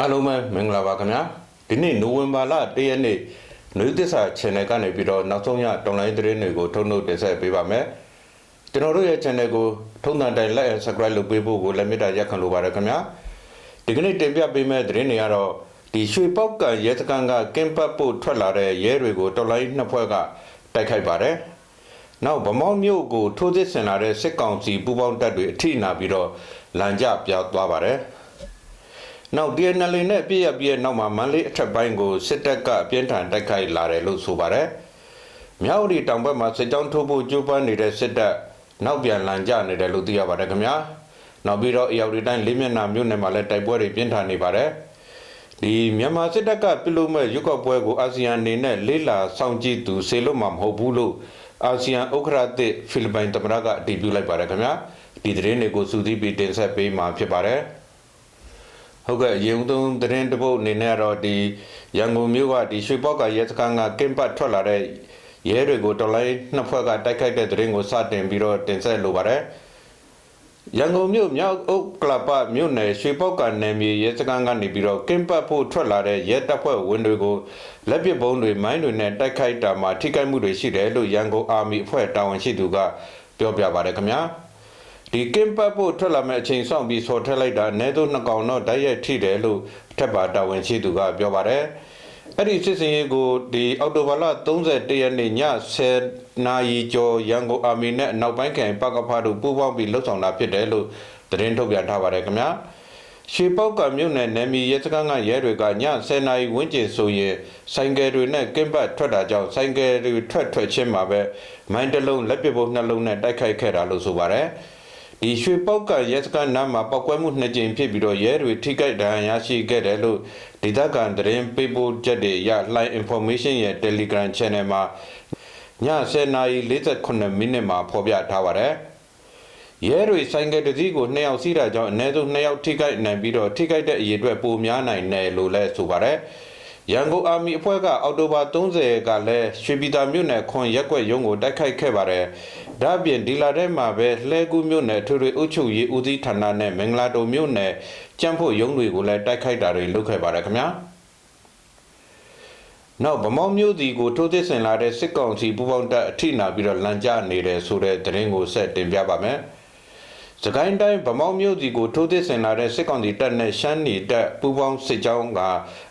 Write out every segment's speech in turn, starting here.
အားလုံးပဲမင်္ဂလာပါခင်ဗျာဒီနေ့နိုဝင်ဘာလ၁ရက်နေ့နွေသစ္စာ channel ကနေပြီးတော့နောက်ဆုံးရတော်လိုင်းသတင်းတွေကိုထုတ်နှုတ်တင်ဆက်ပေးပါမယ်ကျွန်တော်တို့ရဲ့ channel ကိုထုံးတန်တိုင် like and subscribe လုပ်ပေးဖို့ကိုလည်းမေတ္တာရက်ခံလိုပါတယ်ခင်ဗျာဒီကနေ့တင်ပြပေးမယ့်သတင်းတွေကတော့ဒီရွှေပောက်ကံရဲစခန်းကကင်ပတ်ဖို့ထွက်လာတဲ့ရဲတွေကိုတော်လိုင်းနှစ်ဖွဲ့ကတိုက်ခိုက်ပါတယ်နောက်ဗမောင်းမြို့ကိုထိုးသစ်ဆင်လာတဲ့စစ်ကောင်စီပူးပေါင်းတပ်တွေအထိနာပြီးတော့လမ်းကျပြောင်းသွားပါတယ် နောက် DNL နဲ့ပြည့်ရပြည့်နောက်မှာမန္တလေးအထက်ပိုင်းကိုစစ်တပ်ကအပြင်းထန်တိုက်ခိုက်လာတယ်လို့ဆိုပါတယ်။မြောက်ဦးတောင်ဘက်မှာစစ်ကြောင်းထိုးဖို့ကြိုးပမ်းနေတဲ့စစ်တပ်နောက်ပြန်လန်ကျနေတယ်လို့သိရပါတယ်ခင်ဗျာ။နောက်ပြီးတော့အရောက်ဒီတိုင်းလေးမျက်နှာမြို့နယ်မှာလည်းတိုက်ပွဲတွေပြင်းထန်နေပါတယ်။ဒီမြန်မာစစ်တပ်ကပြုလုပ်မဲ့ရွက်ကောက်ပွဲကိုအာဆီယံအနေနဲ့လေးလာဆောင်ကြည့်သူဆေလွတ်မှာမဟုတ်ဘူးလို့အာဆီယံဥက္ကဋ္ဌသစ်ဖိလစ်ပိုင်သမ္မတကအတည်ပြုလိုက်ပါတယ်ခင်ဗျာ။ဒီသတင်းတွေကိုစူးစီးပြီးတင်ဆက်ပေးမှာဖြစ်ပါတယ်။ ဟုတ်ကဲ့ရေဦးသုံးသတင်းတစ်ပုတ်အနေနဲ့ကတော့ဒီရန်ကုန်မြို့ကဒီရွှေပေါက်ကရဲစခန်းကကင်ပတ်ထွက်လာတဲ့ရဲတွေကိုတော်လိုင်းနှစ်ဖွဲ့ကတိုက်ခိုက်တဲ့သတင်းကိုစတင်ပြီးတော့တင်ဆက်လိုပါတယ်ရန်ကုန်မြို့မြောက်အုပ်ကလပ်ပမြို့နယ်ရွှေပေါက်ကနယ်မြေရဲစခန်းကနေပြီးတော့ကင်ပတ်ဖို့ထွက်လာတဲ့ရဲတပ်ဖွဲ့ဝင်တွေကိုလက်ပစ်ဗုံးတွေမိုင်းတွေနဲ့တိုက်ခိုက်တာမှာထိခိုက်မှုတွေရှိတယ်လို့ရန်ကုန်အာမီအဖွဲ့တာဝန်ရှိသူကပြောပြပါတယ်ခင်ဗျာ ဒီကင်ပတ်ဖို့ထွက်လာမဲ့အချိန်ဆောင်ပြီးဆော်ထက်လိုက်တာအနည်းဆုံးနှစ်ကောင်တော့ဓာတ်ရိုက်ထိတယ်လို့ထက်ပါတာဝန်ရှိသူကပြောပါတယ်အဲ့ဒီစစ်စင်ရေးကိုဒီအောက်တိုဘာလ31ရက်နေ့ည10နာရီကျော်ရန်ကုန်အာမီနဲ့အနောက်ပိုင်းခရိုင်ပကဖားတို့ပူးပေါင်းပြီးလှုပ်ဆောင်တာဖြစ်တယ်လို့သတင်းထုတ်ပြန်ထားပါတယ်ခင်ဗျာရွှေပေါက်ကမြို့နယ်နယ်မြေရဲစခန်းကရဲတွေကည10နာရီဝန်းကျင်ဆိုရင်ဆိုင်ကယ်တွေနဲ့ကင်ပတ်ထွက်တာကြောင့်ဆိုင်ကယ်တွေထွက်ထွက်ချင်းမှာပဲမိုင်းတစ်လုံးလက်ပစ်ပုံးနှလုံးနဲ့တိုက်ခိုက်ခဲ့တာလို့ဆိုပါတယ် ဒီရွှေပေါက်ကရဲစခန်းနားမှာပောက်ကွဲမှုနှစ်ကြိမ်ဖြစ်ပြီးတော့ရဲတွေထိခိုက်ဒဏ်ရာရရှိခဲ့တယ်လို့ဒေသခံသတင်းပေးပို့ချက်တွေရ line information ရဲ့ Telegram channel မှာည10:48မိနစ်မှာဖော်ပြထားပါတယ်။ရဲတွေဆိုင်ကယ်တစ်စီးကို2ယောက်စီးတာကြောင့်အနည်းဆုံး2ယောက်ထိခိုက်နိုင်ပြီးတော့ထိခိုက်တဲ့အရေအတွက်ပိုများနိုင်တယ်လို့လည်းဆိုပါတယ်။ရန်ကုန်အာမီအဖွဲ့ကအော်တိုဘာ30ကလည်းရွှေပြည်သာမြို့နယ်ခွန်ရက်ကွက်ရုံးကိုတိုက်ခိုက်ခဲ့ပါတယ်။ ဒါ့အပြင်ဒီလာထဲမှာပဲလှဲကူးမြို့နယ်ထွေထွေအုပ်ချုပ်ရေးဦးစီးဌာနနဲ့မင်္ဂလာတုံမြို့နယ်ကျန်းဖို့ရုံးတွေကိုလည်းတိုက်ခိုက်တာတွေလုပ်ခဲ့ပါတယ်ခင်ဗျာ။နောက်ဗမောင်းမျိုးစီကိုထိုးသစ်ဆင်လာတဲ့စစ်ကောင်စီပူးပေါင်းတပ်အထိနာပြီးတော့လမ်းကျနေတယ်ဆိုတဲ့သတင်းကိုဆက်တင်ပြပါမယ်။စကိုင်းတိုင်းဗမောင်းမျိုးစီကိုထိုးသစ်ဆင်လာတဲ့စစ်ကောင်စီတပ်နဲ့ရှမ်းနီတပ်ပူးပေါင်းစစ်ကြောင်းက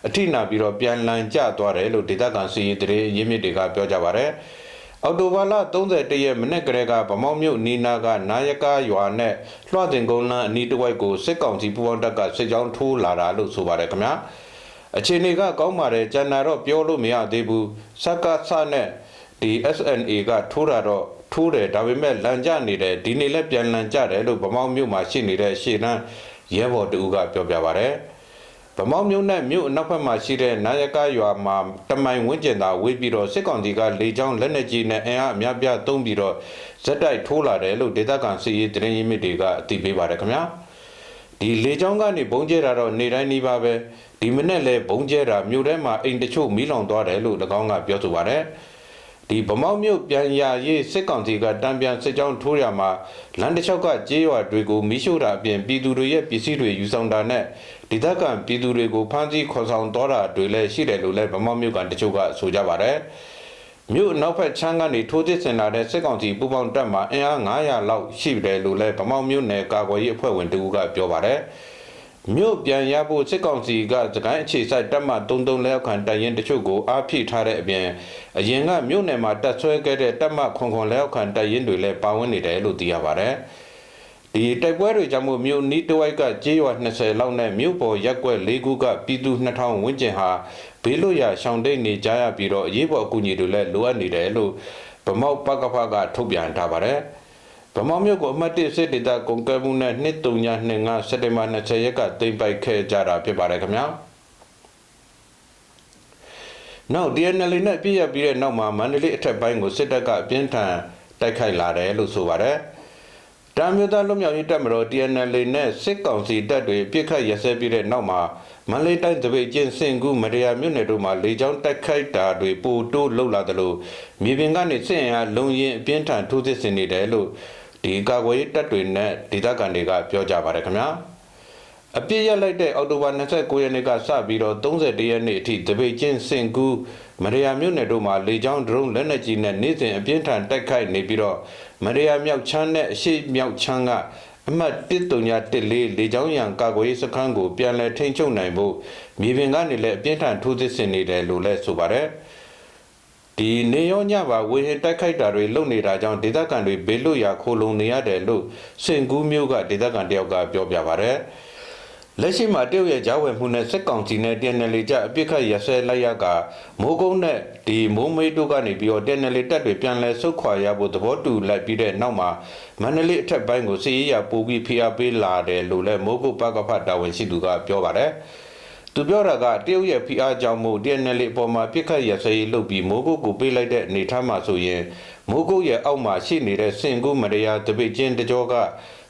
အထိနာပြီးတော့ပြန်လမ်းကျသွားတယ်လို့ဒေသခံစီရေးတရေရင်းမြစ်တွေကပြောကြပါဗျ။ အော်တိုဘာလ31ရက်မနေ့ကလေးကဗမောင်းမြို့နီနာကနာယကရွာနဲ့လွှတ်တင်ကုန်းလန်းအနီးတစ်ဝိုက်ကိုစစ်ကောင်စီပူးပေါင်းတပ်ကစစ်ကြောင်းထိုးလာတာလို့ဆိုပါတယ်ခင်ဗျာ။အခြေအနေကကောင်းပါတယ်ကျန်တာတော့ပြောလို့မရသေးဘူးစက္ကစနဲ့ဒီ SNA ကထိုးတာတော့ထိုးတယ်ဒါပေမဲ့လန်ကြနေတယ်ဒီနေ့လည်းပြန်လန်ကြတယ်လို့ဗမောက်မြို့မှာရှိနေတဲ့ရှေ့တန်းရဲဘော်တူကပြောပြပါဗျ ဗမောက်မြို့နဲ့မြို့အနောက်ဘက်မှာရှိတဲ့နာယကရွာမှာတမိုင်ဝင်းကျင်သာဝေးပြီးတော့စစ်ကောင်စီကလေကြောင်းလက်နက်ကြီးနဲ့အင်အားအများပြားသုံးပြီးတော့ဇက်တိုက်ထိုးလာတယ်လို့ဒေသခံစီရေးတရင်ရင်းမြစ်တွေကအသိပေးပါတယ်ခင်ဗျာဒီလေကြောင်းကနေဘုံကျဲတာတော့နေတိုင်းနေပါပဲဒီမနေ့လဲဘုံကျဲတာမြို့ထဲမှာအိမ်တချို့မီးလောင်သွားတယ်လို့၎င်းကပြောဆိုပါတယ်ဒီဗမောက်မြို့ပြန်ရရေးစစ်ကောင်စီကတံပြန်စစ်ကြောင်းထိုးရမှာလမ်းတစ်လျှောက်ကကြေးရွာတွေကိုမီးရှို့တာအပြင်ပြည်သူတွေရဲ့ပစ္စည်းတွေယူဆောင်တာနဲ့ ဒေသခံပြည်သူတွေကိုဖမ်းဆီးခေါ်ဆောင်တော်တာတွေလည်းရှိတယ်လို့လည်းဗမောက်မြို့ကတချို့ကဆိုကြပါတယ်မြို့နောက်ဖက်ချမ်းကနေထိုးသစ်ဆင်လာတဲ့စစ်ကောင်စီပူပေါင်းတပ်မှအင်အား900လောက်ရှိတယ်လို့လည်းဗမောက်မြို့နယ်ကာကွယ်ရေးအဖွဲ့ဝင်တူကပြောပါတယ်မြို့ပြန်ရဖို့စစ်ကောင်စီကစကိုင်းအခြေစိုက်တပ်မ33လက်အောက်ခံတပ်ရင်းတချို့ကိုအားဖြည့်ထားတဲ့အပြင်အရင်ကမြို့နယ်မှာတပ်ဆွဲခဲ့တဲ့တပ်မခွန်ခွန်လက်အောက်ခံတပ်ရင်းတွေလည်းပါဝင်နေတယ်လို့သိရပါတယ်။ ဒီတိုက်ပွဲတွေကြောင့်မို့မြို့နီးတဝိုက်ကကြေးရွာ20လောက်နဲ့မြို့ပေါ်ရက်ကွက်၄ခုကပြည်သူ2000ဝန်းကျင်ဟာဘေးလွတ်ရာရှောင်တိတ်နေကြရပြီးတော့အရေးပေါ်အကူအညီတွေလည်းလိုအပ်နေတယ်လို့ဗမောက်ပကဖကထုတ်ပြန်ထားပါတယ်။ဗမာမြို့ကိုအမှတ်1စစ်ဒေသကုန်ကဲမှုနဲ့2325စက်တင်ဘာ20ရက်ကတင်ပိုက်ခဲ့ကြတာဖြစ်ပါတယ်ခင်ဗျာနောက် DNL နဲ့ပြည့်ရပြီးတဲ့နောက်မှာမန္တလေးအထက်ပိုင်းကိုစစ်တပ်ကအပြင်းထန်တိုက်ခိုက်လာတယ်လို့ဆိုပါတယ် တမ်းမြို့သားလွတ်မြောက်ရေးတပ်မတော် TNL နဲ့စစ်ကောင်စီတပ်တွေပြစ်ခတ်ရစဲပြီးတဲ့နောက်မှာမန္တလေးတိုင်းတပိတ်ကျင်းစင်ကူမရယာမြို့နယ်တို့မှာလေကြောင်းတိုက်ခိုက်တာတွေပိုတိုးလှုပ်လာသလိုမြေပြင်ကနေစစ်ရင်အားလုံရင်အပြင်းထန်ထိုးစစ်ဆင်နေတယ်လို့ဒီကာကွယ်ရေးတပ်တွေနဲ့ဒေသခံတွေကပြောကြပါတယ်ခင်ဗျာအပြစ်ရလိုက်တဲ့အောက်တိုဘာ29ရက်နေ့ကစပြီးတော့31ရက်နေ့အထိတပိတ်ချင်းစင်ကူး မရယာမြို့နယ်တို့မှာလေကြောင်းဒရုန်းလက်နက်ကြီးနဲ့နေ့စဉ်အပြင်းထန်တိုက်ခိုက်နေပြီးတော့မရယာမြောက်ချမ်းနဲ့အရှိမြောက်ချမ်းကအမှတ်1314လေကြောင်းရန်ကာကွယ်ရေးစခန်းကိုပြန်လည်ထိန်းချုပ်နိုင်ဖို့မြေပြင်ကနေလည်းအပြင်းထန်ထိုးစစ်ဆင်နေတယ်လို့လည်းဆိုပါတယ်ဒီနေရောညပါဝေဟင်တိုက်ခိုက်တာတွေလုပ်နေတာကြောင့်ဒေသခံတွေဘေးလွတ်ရာခိုလုံနေရတယ်လို့စင်ကူးမျိုးကဒေသခံတယောက်ကပြောပြပါတယ် လက်ရှိမှာတရုတ်ရဲ့ကြားဝယ်မှုနဲ့စစ်ကောင်စီနဲ့ TNL ကြအပြစ်ခတ်ရဆဲလိုက်ရကမိုးကုန်းနဲ့ဒီမိုးမေးတို့ကနေပြီးတော့ TNL တက်တွေပြန်လဲဆုတ်ခွာရဖို့သဘောတူလိုက်ပြီးတဲ့နောက်မှာမန္တလေးအထက်ပိုင်းကိုစီရေးရပို့ပြီးဖိအားပေးလာတယ်လို့လည်းမိုးကုတ်ပကဖတာဝန်ရှိသူကပြောပါတယ်သူပြောတာကတရုတ်ရဲ့ဖိအားကြောင့်မို့ TNL အပေါ်မှာပြစ်ခတ်ရစရေးလုပ်ပြီးမိုးကုတ်ကိုပေးလိုက်တဲ့အနေထားမှာဆိုရင်မိုးကုတ်ရဲ့အောက်မှာရှိနေတဲ့စင်ကူးမရယာတပိတ်ချင်းတကြောက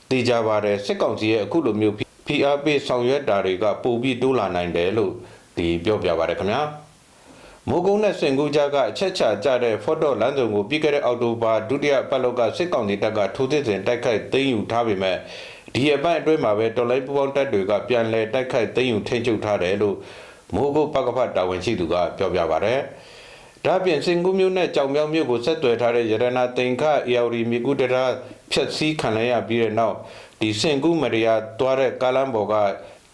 တေကြပါတယ်စစ်ကောင်စီရဲ့အခုလိုမျိုး ဖိအားပေးဆောင်ရွက်တာတွေကပိုပြီးတိုးလာနိုင်တယ်လို့ဒီပြောပြပါတယ်ခင်ဗျာမိုးကုန်းနဲ့စင်ကူးကြားကအချက်ချာကြတဲ့ဖော့တော့လမ်းစုံကိုပြီးခဲ့တဲ့အောက်တိုဘာဒုတိယပတ်လောက်ကစစ်ကောင်စီတပ်ကထိုးစစ်ဆင်တိုက်ခိုက်သိမ်းယူထားပေမဲ့ဒီအပိုင်းအတွင်းမှာပဲတော်လိုင်းပူပေါင်းတပ်တွေကပြန်လည်တိုက်ခိုက်သိမ်းယူထိန်းချုပ်ထားတယ်လို့မိုးကုတ်ပကဖတ်တာဝန်ရှိသူကပြောပြပါဗျ။ဒါပြင်စင်ကူးမြို့နဲ့ကြောင်မြောက်မြို့ကိုဆက်သွယ်ထားတဲ့ရတနာတင်ခအေယာဝတီမြေကူတရာ ဖြတ်စည်းခံရပြီးတဲ့နောက်ဒီစင်ကူးမရိယာသွားတဲ့ကားလမ်းပေါ်က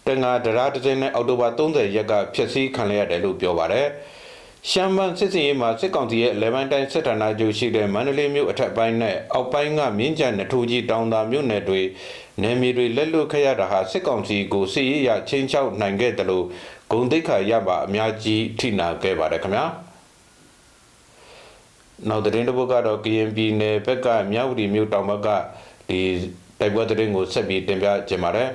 တငါဒရာတစ်စင်းနဲ့အောက်တိုဘာ30ရက်ကဖြတ်စည်းခံရတယ်လို့ပြောပါတယ်။ရှမ်းမန်စစ်စင်ရေးမှာစစ်ကောင်စီရဲ့11တိုင်းစစ်ဌာနချုပ်ရှိတဲ့မန္တလေးမြို့အထက်ပိုင်းနဲ့အောက်ပိုင်းကမြင်းကြံနထိုးကြီးတောင်သာမြို့နယ်တွေနယ်မြေတွေလက်လွတ်ခဲ့ရတာဟာစစ်ကောင်စီကိုစစ်ရေးရချင်းချောက်နိုင်ခဲ့တယ်လို့ဂုံတိတ်ခါရပါအများကြီးထိနာခဲ့ပါတယ်ခင်ဗျာ။ နောက်သတင်းတစ်ပုဒ်ကတော့ KNP နယ်ဘက်ကမြောက်ဝတီမြို့တောင်ဘက်ကဒီတိုက်ပွဲသတင်းကိုဆက်ပြီးတင်ပြကြပါမယ်။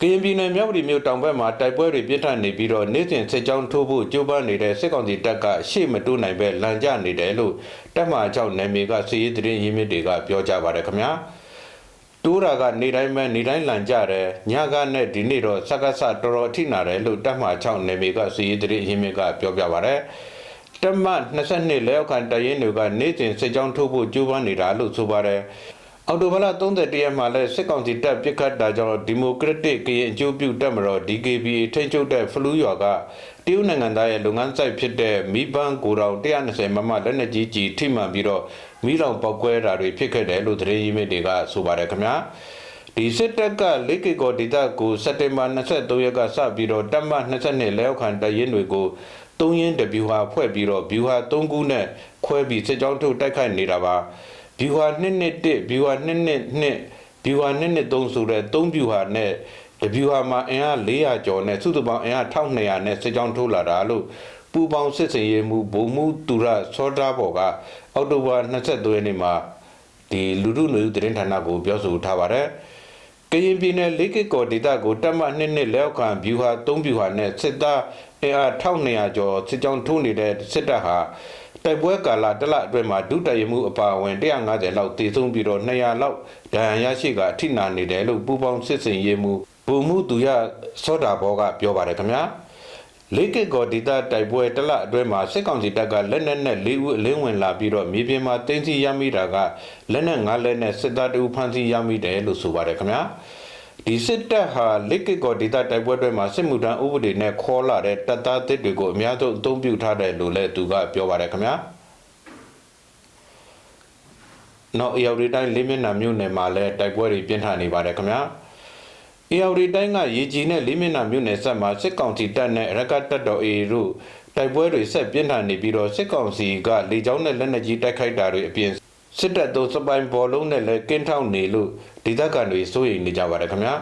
ကရင်ပြည်နယ်မြောက်ဝတီမြို့တောင်ဘက်မှာတိုက်ပွဲတွေပြင်းထန်နေပြီးတော့နေ့စဉ်စစ်ကြောင်းထိုးဖို့ကြိုးပမ်းနေတဲ့စစ်ကောင်စီတပ်ကရှေ့မတိုးနိုင်ပဲလန်ကျနေတယ်လို့တပ်မဟာ6နယ်မြေကစီးရီးသတင်းရင်းမြစ်တွေကပြောကြပါတယ်ခင်ဗျာ တိုးတာကနေတိုင်းမဲ့နေတိုင်းလန်ကြတယ်ညကနဲ့ဒီနေ့တော့စက္ကစတော်တော်အထိနာတယ်လို့တပ်မဟာ6နယ်မြေကစီးရီးသတင်းရင်းမြစ်ကပြောပြပါတယ်တမ22လက်အောက်ခံတရင်တွေကနေ့စဉ်စစ်ကြောင်းထိုးဖို့ကြိုးပမ်းနေတာလို့ဆိုပါတယ် အော်တိုဘလ31ရက်မှာလဲစစ်ကောင်စီတပ်ပြစ်ခတ်တာကြောင့်ဒီမိုကရက်တစ်ကရင်အကျိုးပြုတပ်မတော် DKBA ထိန်းချုပ်တဲ့ဖလူးရွာကတရုတ်နိုင်ငံသားရဲ့လုပ်ငန်းဆိုင်ဖြစ်တဲ့မိဘန်ကိုတောင်120မမလက်နက်ကြီးကြီးထိမှန်ပြီးတော့မိလောင်ပောက်ကွဲတာတွေဖြစ်ခဲ့တယ်လို့သတင်းရင်းမြစ်တွေကဆိုပါတယ်ခင်ဗျာဒီစစ်တပ်ကလိကေကောဒေတာကိုစက်တင်ဘာ23ရက်ကစပြီးတော့တပ်မ22လက်အောက်ခံတရင်တွေကိုသုံးရင်တဗျူဟာဖွဲ့ပြီးတော့ဗျူဟာ3ခုနဲ့ခွဲပြီးစစ်ကြောင်းထုတ်တိုက်ခိုက်နေတာပါ ဗျူဟာ211ဗျူဟာ212ဗျူဟာ213ဆိုတဲ့3ဗျူဟာနဲ့တဗျူဟာမှာအင်အား400ကျော်နဲ့စုစုပေါင်းအင်အား1200နဲ့စစ်ကြောင်းထိုးလာတာလို့ပူပေါင်းစစ်စင်ရေးမှုဘုံမှုသူရစောတာဘော်ကအောက်တိုဘာ23ရက်နေ့မှာဒီလူထုလူသတင်းဌာနကိုပြောဆိုထားပါတယ်ကရင်ပြည်နယ်လေးကကော်ဒေတာကိုတက်မနှစ်နှစ်လက်အောက်ခံဗျူဟာ3ဗျူဟာနဲ့စစ်သားအင်အား1200ကျော်စစ်ကြောင်းထိုးနေတဲ့စစ်တပ်ဟာ တိုက်ပွဲကာလတလအတွင်းမှာဒုတရမှုအပါအဝင်150လောက်တည်ဆုံးပြီးတော့200လောက်ဒဏ်ရာရရှိကအထိနာနေတယ်လို့ပူပေါင်းစစ်စင်ရေးမှုဘုံမှုသူရစောတာဘောကပြောပါတယ်ခင်ဗျာလေးကကောဒေတာတိုက်ပွဲတလအတွင်းမှာစစ်ကောင်စီတပ်ကလက်နက်နဲ့၄ဦးအလင်းဝင်လာပြီးတော့မြေပြင်မှာတင်းစီရမိတာကလက်နက်၅လက်နဲ့စစ်သားတဦးဖမ်းဆီးရမိတယ်လို့ဆိုပါတယ်ခင်ဗျာ ဒီစစ်တပ်ဟာလက်ကကောဒေတာတိုက်ပွဲတွေမှာစစ်မှုထမ်းဥပဒေနဲ့ခေါ်လာတဲ့တပ်သားတစ်တွေကိုအများဆုံးအသုံးပြုထားတယ်လို့လည်းသူကပြောပါတယ်ခင်ဗျာနောက်အရောက်ဒီတိုင်းလေးမျက်နှာမြို့နယ်မှာလည်းတိုက်ပွဲတွေပြင်းထန်နေပါတယ်ခင်ဗျာအေယော်ဒီတိုင်းကရေကြီးနဲ့လေးမျက်နှာမြို့နယ်ဆက်မှာစစ်ကောင်စီတပ်နဲ့ရကတ်တပ်တော် AA တို့တိုက်ပွဲတွေဆက်ပြင်းထန်နေပြီးတော့စစ်ကောင်စီကလေကြောင်းနဲ့လက်နက်ကြီးတိုက်ခိုက်တာတွေအပြင် စစ်တပ်တို့စပိုင်ဘောလုံးနဲ့လည်းကင်းထောက်နေလို့ဒေသခံတွေစိုးရိမ်နေကြပါတယ်ခင်ဗျာ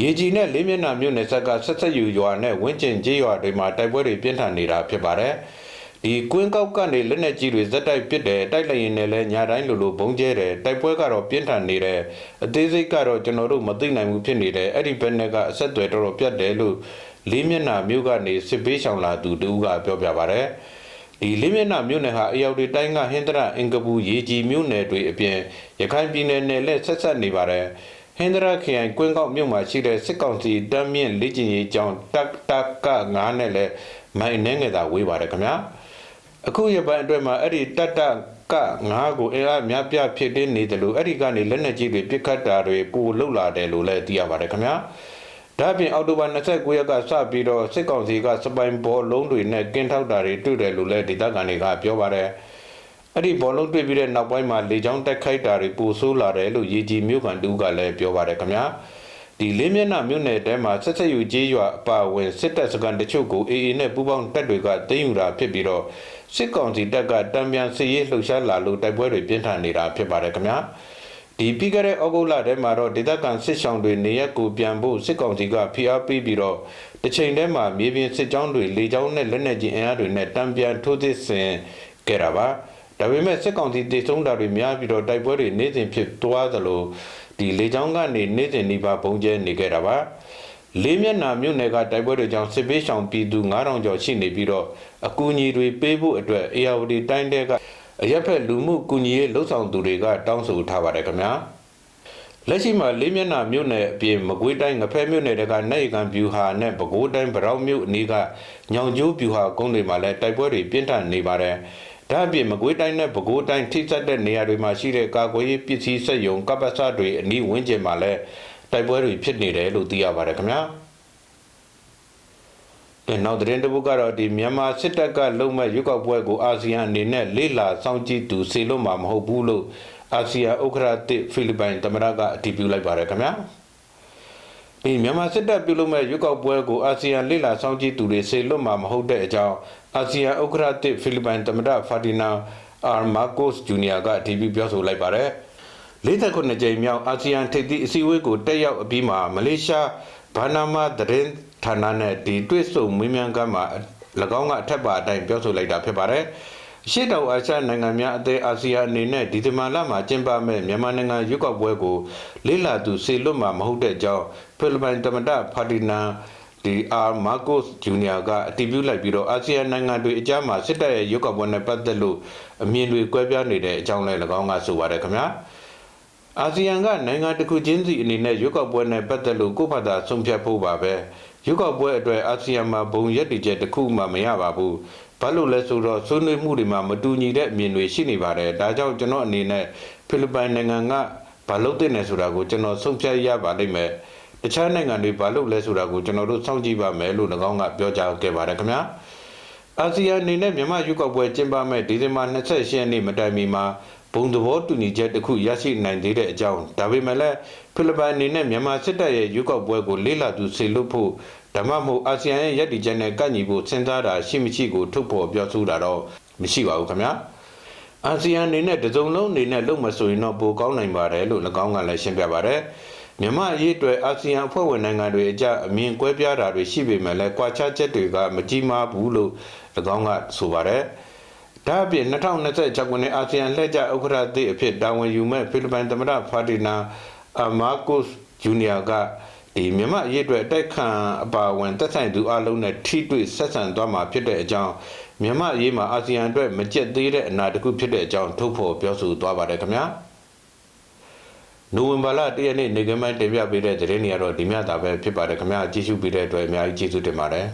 ရေကြီးနဲ့လေးမျက်နှာမြို့နယ်ဆက်ကဆက်ဆက်ယူရွာနဲ့ဝင်းကျင်ကျေးရွာတွေမှာတိုက်ပွဲတွေပြင်းထန်နေတာဖြစ်ပါတယ်ဒီကွင်းကောက်ကနေလက်နက်ကြီးတွေဇက်တိုက်ပစ်တယ်တိုက်လိုက်ရင်လည်းညာတိုင်းလိုလိုဘုံကျဲတယ်တိုက်ပွဲကတော့ပြင်းထန်နေတယ်အသေးစိတ်ကတော့ကျွန်တော်တို့မသိနိုင်ဘူးဖြစ်နေတယ်အဲ့ဒီဘက်နဲ့ကအဆက်အသွယ်တော်တော်ပြတ်တယ်လို့လေးမျက်နှာမြို့ကနေစစ်ပေးဆောင်လာသူတူကပြောပြပါတယ် ဒီလေးမျက်နှာမြို့နယ်ဟာအရောက်တွေတိုင်းကဟင်္ဒရာအင်္ဂပူရေကြီးမြို့နယ်တွေအပြင်ရခိုင်ပြည်နယ်နယ်လက်ဆက်ဆက်နေပါတယ်ဟင်္ဒရာခရိုင်ကွင်းကောက်မြို့မှာရှိတဲ့စစ်ကောင်စီတမ်းမြင့်လေ့ကျင့်ရေးကျောင်းတက်တက်က9နဲ့လည်းမိုင်နှဲငယ်သာဝေးပါတယ်ခင်ဗျာအခုရပိုင်းအတွင်းမှာအဲ့ဒီတက်တကကငါးကိုအင်အားများပြဖြစ်တင်းနေတယ်လို့အဲ့ဒီကနေလက်နက်ကြီးတွေပစ်ခတ်တာတွေပိုလှုပ်လာတယ်လို့လည်းသိရပါတယ်ခင်ဗျာ ဒါ့အပြင်အောက်တိုဘာ29ရက်ကစပြီးတော့စစ်ကောင်စီကစပိုင်ဘောလုံးတွေနဲ့ကင်းထောက်တာတွေတွေ့တယ်လို့လည်းဒေသခံတွေကပြောပါတယ်အဲ့ဒီဘောလုံးတွေ့ပြီးတဲ့နောက်ပိုင်းမှာလေကြောင်းတက်ခိုက်တာတွေပိုဆိုးလာတယ်လို့ရေကြီးမြို့ကန်တူကလည်းပြောပါတယ်ခင်ဗျာဒီလေးမျက်နှာမြို့နယ်တဲမှာဆက်ဆက်ယူကြေးရွာအပါအဝင်စစ်တပ်စကန်တချို့ကိုအေအေနဲ့ပူးပေါင်းတပ်တွေကတင်းယူတာဖြစ်ပြီးတော့စစ်ကောင်စီတပ်ကတံပြန်စစ်ရေးလှုပ်ရှားလာလို့တိုက်ပွဲတွေပြင်းထန်နေတာဖြစ်ပါတယ်ခင်ဗျာ ဒီပြီးခဲ့တဲ့ဩဂုတ်လထဲမှာတော့ဒေသခံစစ်ဆောင်တွေနေရက်ကိုပြန်ဖို့စစ်ကောင်စီကဖိအားပေးပြီးတော့တစ်ချိန်တည်းမှာမြေပြင်စစ်ကြောင်းတွေလေကြောင်းနဲ့လက်နက်ကြီးအင်အားတွေနဲ့တံပြန်ထိုးသစ်ဆင်ခဲ့တာပါဒါပေမဲ့စစ်ကောင်စီတေဆုံးတာတွေများပြီးတော့တိုက်ပွဲတွေနေ့စဉ်ဖြစ်သွားသလိုဒီလေကြောင်းကနေနေ့စဉ်နှိပါပုံကျဲနေခဲ့တာပါလေးမျက်နှာမြို့နယ်ကတိုက်ပွဲတွေကြောင့်စစ်ပေးဆောင်ပြည်သူ9000ကျော်ရှိနေပြီးတော့အကူအညီတွေပေးဖို့အတွက် ARD တိုင်းတဲက အရက်ဖက်လူမှုကူညီရေးလှုပ်ဆောင်သူတွေက တောင်းဆိုထားပါတယ်ခင်ဗျာလက်ရှိမှာလေးမျက်နှာမြို့နယ်အပြင်မကွေးတိုင်းငဖဲမြို့နယ်တွေကနိုင်ကံဗျူဟာနဲ့ပဲခူးတိုင်းဗရောင်းမြို့အနီးကညောင်ကျိုးဗျူဟာကုန်းတွေမှာလည်းတိုက်ပွဲတွေပြင်းထန်နေပါတယ်ဒါအပြင်မကွေးတိုင်းနဲ့ပဲခူးတိုင်းထိစပ်တဲ့နေရာတွေမှာရှိတဲ့ကာကွယ်ရေးပစ္စည်းစက်ယုံကပ္ပစတွေအနီးဝန်းကျင်မှာလည်းတိုက်ပွဲတွေဖြစ်နေတယ်လို့သိရပါတယ်ခင်ဗျာဒီ နောက်သတင်းတစ်ပုဒ်ကတော့ဒီမြန်မာစစ်တပ်ကလုံမဲ့ရွက်ောက်ပွဲကိုအာဆီယံအနေနဲ့လေးလာစောင့်ကြည့်သူစေလွတ်မှာမဟုတ်ဘူးလို့အာဆီယံဥက္ကဋ္ဌတစ်ဖိလစ်ပိုင်သမ္မတကအတည်ပြုလိုက်ပါတယ်ခင်ဗျာဒီမြန်မာစစ်တပ်ပြုလုပ်မဲ့ရွက်ောက်ပွဲကိုအာဆီယံလေးလာစောင့်ကြည့်သူတွေစေလွတ်မှာမဟုတ်တဲ့အကြောင်းအာဆီယံဥက္ကဋ္ဌတစ်ဖိလစ်ပိုင်သမ္မတဖာဒီနာအာမာကိုစ်ဂျူနီယာကအတည်ပြုပြောဆိုလိုက်ပါတယ်49ကြိမ်မြောက်အာဆီယံထိပ်သီးအစည်းအဝေးကိုတက်ရောက်အပြီးမှာမလေးရှားဘာနာမာသတင်း ဌာနနဲ့ဒီတွေ့ဆုံမင်းမြန်ကမ်းမှာ၎င်းကအထက်ပါအတိုင်းပြောဆိုလိုက်တာဖြစ်ပါတယ်။ရှေ့တောင်အာရှနိုင်ငံများအသင်းအာဆီယံအနေနဲ့ဒီဇင်ဘာလမှာကျင်းပမဲ့မြန်မာနိုင်ငံရွေးကောက်ပွဲကိုလေးလာသူစေလွတ်မှာမဟုတ်တဲ့အကြောင်းဖိလစ်ပိုင်တမန်တဖာဒီနန်ဒီအာမာကိုစ်ဂျူနီယာကအတည်ပြုလိုက်ပြီးတော့အာဆီယံနိုင်ငံတွေအကြားမှာစစ်တပ်ရဲ့ရွေးကောက်ပွဲနဲ့ပတ်သက်လို့အမြင်တွေကွဲပြားနေတဲ့အကြောင်းလည်း၎င်းကဆိုပါတယ်ခင်ဗျာ။အာဆီယံကနိုင်ငံတစ်ခုချင်းစီအနေနဲ့ရွေးကောက်ပွဲနဲ့ပတ်သက်လို့ကိုယ့်ဘာသာဆုံးဖြတ်ဖို့ပါပဲ ရွေးကောက်ပွဲအတွက်အာဆီယံမှာဘုံရက်တည်ချက်တစ်ခုမှမရပါဘူးဘာလို့လဲဆိုတော့ဆွေးနွေးမှုတွေမှာမတူညီတဲ့အမြင်တွေရှိနေပါတယ်ဒါကြောင့်ကျွန်တော်အနေနဲ့ဖိလစ်ပိုင်နိုင်ငံကဘာလို့တဲ့နေဆိုတာကိုကျွန်တော်ဆုံးဖြတ်ရပါလိမ့်မယ်တခြားနိုင်ငံတွေဘာလို့လဲဆိုတာကိုကျွန်တော်တို့စောင့်ကြည့်ပါမယ်လို့၎င်းကပြောကြားခဲ့ပါတယ်ခင်ဗျာအာဆီယံအနေနဲ့မြန်မာရွေးကောက်ပွဲကျင်းပမဲ့ဒီဇင်ဘာ28ရက်နေ့မတိုင်မီမှာ ဘုံသဘောတူညီချက်တစ်ခုရရှိနိုင်သေးတဲ့အကြောင်းဒါပေမဲ့လည်းဖိလစ်ပိုင်အနေနဲ့မြန်မာစစ်တပ်ရဲ့ရွေးကောက်ပွဲကိုလေးလာသူဆေလွတ်ဖို့ဓမ္မမို့အာဆီယံရဲ့ရည်တည်ချက်နဲ့ကန့်ညီဖို့စဉ်းစားတာရှိမရှိကိုထုတ်ဖော်ပြောဆိုတာတော့မရှိပါဘူးခင်ဗျာအာဆီယံအနေနဲ့တစုံလုံးအနေနဲ့လုံမဆိုရင်တော့ပိုကောင်းနိုင်ပါတယ်လို့၎င်းကလည်းရှင်းပြပါတယ်မြန်မာအရေးအတွက်အာဆီယံအဖွဲ့ဝင်နိုင်ငံတွေအကြအမြင်ကွဲပြားတာတွေရှိပေမဲ့လည်းကွာခြားချက်တွေကမကြီးမားဘူးလို့၎င်းကဆိုပါတယ် ဒါအပြင်2026ခုနှစ်အာဆီယံလှည့်ကျဥက္ကဋ္ဌသည့်အဖြစ်တာဝန်ယူမဲ့ဖိလစ်ပိုင်သမ္မတဖာဒီနာအမာကိုစ်ဂျူနီယာကဒီမြန်မာအရေးအတွက်တိုက်ခံအပါဝင်တက်ဆိုင်သူအလုံးနဲ့ထိတွေ့ဆက်ဆံသွားမှာဖြစ်တဲ့အကြောင်းမြန်မာအရေးမှာအာဆီယံအတွက်မကျက်သေးတဲ့အနာတစ်ခုဖြစ်တဲ့အကြောင်းထုတ်ဖော်ပြောဆိုသွားပါတယ်ခင်ဗျာနိုဝင်ဘာလ၁ရက်နေ့နေကမိုင်းတင်ပြပေးတဲ့သတင်းတွေကတော့ဒီမြတာပဲဖြစ်ပါတယ်ခင်ဗျာကြည့်ရှုပေးတဲ့အတွက်အများကြီးကျေးဇူးတင်ပါတယ်